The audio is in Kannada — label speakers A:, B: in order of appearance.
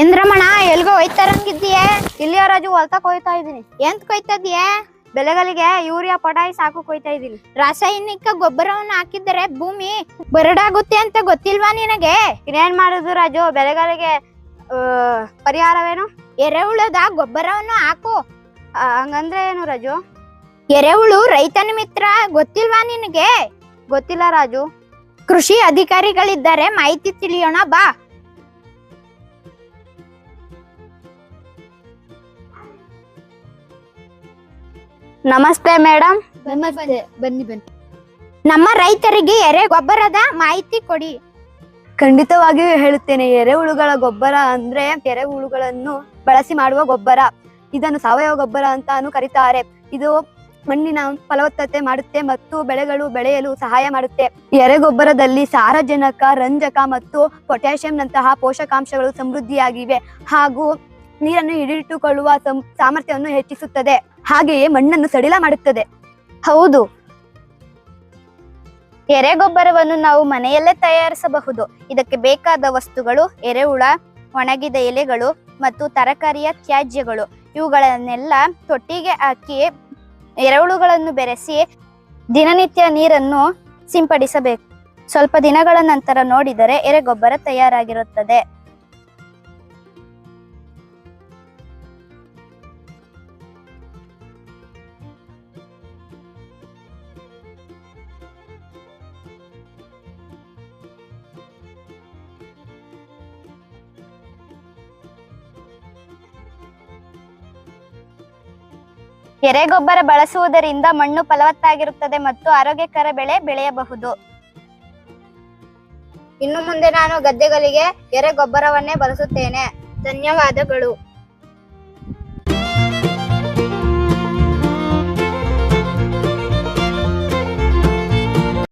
A: ಏನ್ರಮಣ, ಎಲ್ಗೋ ಹೋಯ್ತಾರಂಗಿದ್ದೀಯೇ ಇಲ್ಲಿಯ ರಾಜು ಹೊಲ್ತಕ್ ಹೋಯ್ತಾ ಇದೀನಿ ಎಂತ ಕೊಯ್ತಾ ಇದೀಯೇ ಬೆಳೆಗಳಿಗೆ ಯೂರಿಯಾ ಪೊಟಾಯಿಸ್ ಸಾಕು ಕೊಯ್ತಾ ಇದೀನಿ ರಾಸಾಯನಿಕ ಗೊಬ್ಬರವನ್ನು ಹಾಕಿದರೆ ಭೂಮಿ ಬರಡಾಗುತ್ತೆ ಅಂತ ಗೊತ್ತಿಲ್ವಾ ನಿನಗೆ? ಇನ್ನೇನ್ ಮಾಡುದು ರಾಜು? ಬೆಳೆಗಳಿಗೆ ಪರಿಹಾರವೇನು? ಎರೆಹುಳದ ಗೊಬ್ಬರವನ್ನು ಹಾಕು. ಹಂಗಂದ್ರೆ ಏನು ರಾಜು? ಎರೆಹುಳು ರೈತನ ಮಿತ್ರ, ಗೊತ್ತಿಲ್ವಾ ನಿನಗೆ? ಗೊತ್ತಿಲ್ಲ ರಾಜು. ಕೃಷಿ ಅಧಿಕಾರಿಗಳಿದ್ದಾರೆ, ಮಾಹಿತಿ ತಿಳಿಯೋಣ, ಬಾ. ನಮಸ್ತೆ ಮೇಡಮ್
B: ನಮಸ್ತೆ ಬನ್ನಿ ಬನ್ನಿ.
A: ನಮ್ಮ ರೈತರಿಗೆ ಎರೆ ಗೊಬ್ಬರದ ಮಾಹಿತಿ ಕೊಡಿ.
B: ಖಂಡಿತವಾಗಿಯೂ ಹೇಳುತ್ತೇನೆ ಎರೆಹುಳುಗಳ ಗೊಬ್ಬರ ಅಂದ್ರೆ ಎರೆಹುಳುಗಳನ್ನು ಬಳಸಿ ಮಾಡುವ ಗೊಬ್ಬರ. ಇದನ್ನು ಸಾವಯವ ಗೊಬ್ಬರ ಅಂತಾನು ಕರೀತಾರೆ. ಇದು ಮಣ್ಣಿನ ಫಲವತ್ತತೆ ಮಾಡುತ್ತೆ ಮತ್ತು ಬೆಳೆಗಳು ಬೆಳೆಯಲು ಸಹಾಯ ಮಾಡುತ್ತೆ. ಎರೆಗೊಬ್ಬರದಲ್ಲಿ ಸಾರಜನಕ ರಂಜಕ ಮತ್ತು ಪೊಟ್ಯಾಷಿಯಂನಂತಹ ಪೋಷಕಾಂಶಗಳು ಸಮೃದ್ಧಿಯಾಗಿವೆ. ಹಾಗೂ ನೀರನ್ನು ಹಿಡಿದಿಟ್ಟುಕೊಳ್ಳುವ ಸಾಮರ್ಥ್ಯವನ್ನು ಹೆಚ್ಚಿಸುತ್ತದೆ. ಹಾಗೆಯೇ ಮಣ್ಣನ್ನು ಸಡಿಲ ಮಾಡುತ್ತದೆ.
A: ಹೌದು. ಎರೆಗೊಬ್ಬರವನ್ನು ನಾವು ಮನೆಯಲ್ಲೇ ತಯಾರಿಸಬಹುದು. ಇದಕ್ಕೆ ಬೇಕಾದ ವಸ್ತುಗಳು, ಎರೆಹುಳ, ಒಣಗಿದ ಎಲೆಗಳು ಮತ್ತು ತರಕಾರಿಯ ತ್ಯಾಜ್ಯಗಳು. ಇವುಗಳನ್ನೆಲ್ಲ ತೊಟ್ಟಿಗೆ ಹಾಕಿ, ಎರೆಹುಳುಗಳನ್ನು ಬೆರೆಸಿ ದಿನನಿತ್ಯ ನೀರನ್ನು ಸಿಂಪಡಿಸಬೇಕು. ಸ್ವಲ್ಪ ದಿನಗಳ ನಂತರ ನೋಡಿದರೆ ಎರೆಗೊಬ್ಬರ ತಯಾರಾಗಿರುತ್ತದೆ. ಎರೆಗೊಬ್ಬರ ಬಳಸುವುದರಿಂದ ಮಣ್ಣು ಫಲವತ್ತಾಗಿರುತ್ತದೆ ಮತ್ತು ಆರೋಗ್ಯಕರ ಬೆಳೆ ಬೆಳೆಯಬಹುದು. ಇನ್ನು ಮುಂದೆ ನಾನು ಗದ್ದೆಗಳಿಗೆ ಎರೆಗೊಬ್ಬರವನ್ನೇ ಬಳಸುತ್ತೇನೆ. ಧನ್ಯವಾದಗಳು.